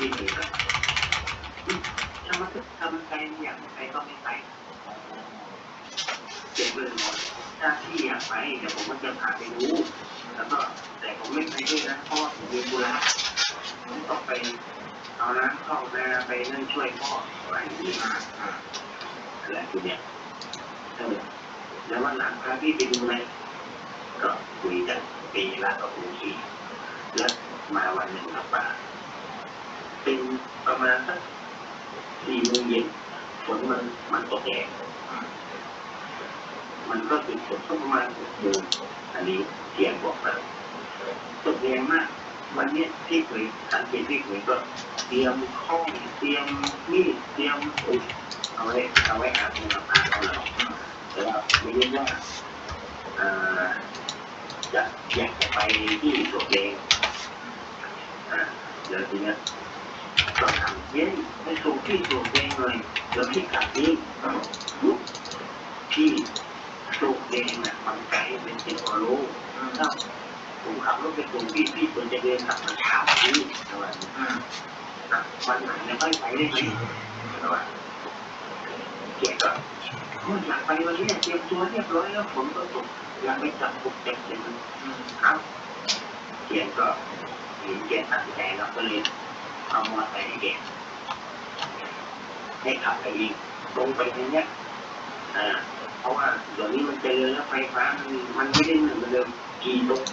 ที่หนึ่งถ้ามันถ้ามันไปไม่ากไปก็ไม่ไปเก็บเลยหมดถ้าพี่อยากไปเดี๋ยวผมก็จะพาไปดูแล้วก็แต่ผมไม่ไปด้วยนะเพราะว่าผมมีธุระผมต้องไปเอาน้ำเข้านาไปนั่นช่วยพ่ออะไรอย่างนี้มาอะไรทีเนี้ยเออแล้ววันหลังพาพี่ไปดูเลยก็คุยกันปีละก็คุยทีแล้วมาวันหนึ่งครับป้า ประมาณสักสี่โมงเย็นฝนมันมันตกแรงมันก็ติดฝนสักประมาณหกโมงอันนี้เสียงบอกมาตกแรงมาก วันนี้ที่เคยสังเกตที่เคยก็เตรียมข้องเตรียมมีดเตรียมอุปเอาไว้เอาไว้อาบน้ำอาบเอาแล้วแต่ว่าไม่รู้ว่าจะอยากจะไปที่สวนเองอ่าแล้วทีเนี้ยก็ถามเย้ยไปส่งที่สวน เองเลยแล้วพี่กลับนี่พี่สวนเองนะมันไกลเป็นสิบกว่าโลถ้าผมขับรถไปส่งพี่พี่ควรจะเดินกลับมาเช้านี้แต่ว่าวันไหนเนี่ยไม่ไปได้ไหมแต่ว่าเกียรก็ก็อยากไปวันนี้เตรียมตัวเรียบร้อยแล้วฝนก็ตกอยากไปจับปุกจับเสียงเอ้าเกียรก็เห็นเกียตัดสินใจแล้วก็เลย เอามอเตอร์ไซค์ให้เกียรให้ขับไปองตรงไปในเนี้ยอ่าเพราะว่าเดี๋ยวนี้มันเจริญแล้วไฟฟ้ามันมันไม่ได้เหมือนเดิมกี่ตรง